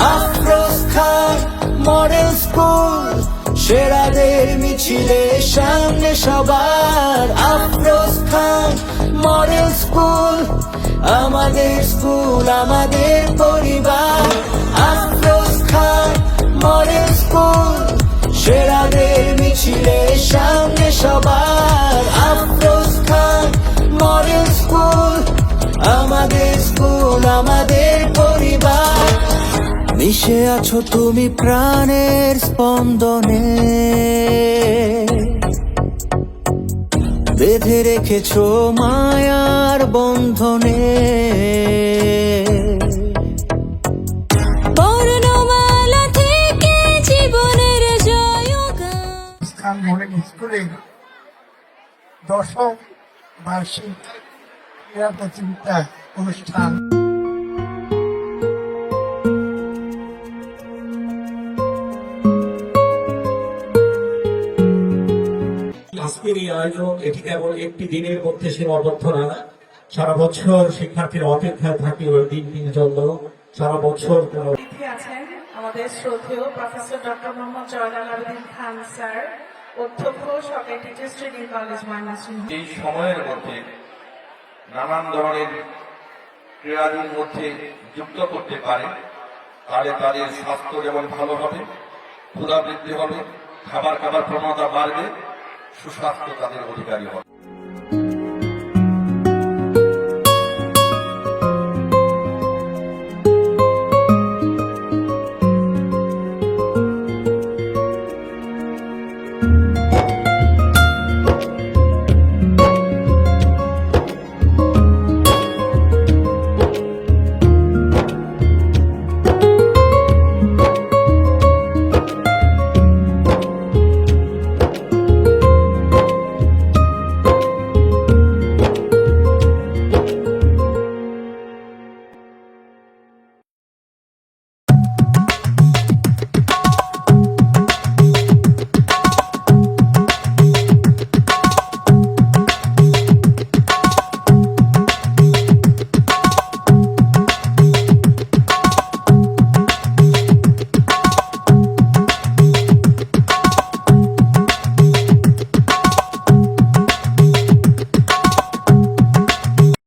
Afroz Khan model school সেরাদের মিছিলে সামনে সবার। আফরোজ মডেল স্কুল আমাদের স্কুল আমাদের পরিবার। আফরোজ খান মডেল স্কুল সেরাদের মিছিলে সামনে সবার। আফরোজ মডেল স্কুল আমাদের স্কুল আমাদের মিশে আছো তুমি প্রাণের স্পন্দনে। বেঁধে রেখেছো মায়ার বন্ধনে। দশম বার্ষিক ক্রীড়া প্রতিযোগিতা অনুষ্ঠান। আজকের এই আয়োজন এটি কেবল একটি দিনের মধ্যে সীমাবদ্ধ না। সারা বছর শিক্ষার্থীর অপেক্ষায় থাকে ওই দিনটির জন্য। সারা বছর আছেন আমাদের শ্রদ্ধেয় professor doctor Mohammad Joynal Abedin Khan sir অধ্যক্ষ সরকারি টিচার্স ট্রেনিং কলেজ ময়নাসিংহ এই সময়ের মধ্যে নানান ধরনের ক্রীড়াদির মধ্যে যুক্ত করতে পারে তাহলে তাদের স্বাস্থ্য যেমন ভালো হবে ক্ষুধা বৃদ্ধি হবে খাবার খাবার প্রবণতা বাড়বে সুস্বাস্থ্য তাদের অধিকারী হবে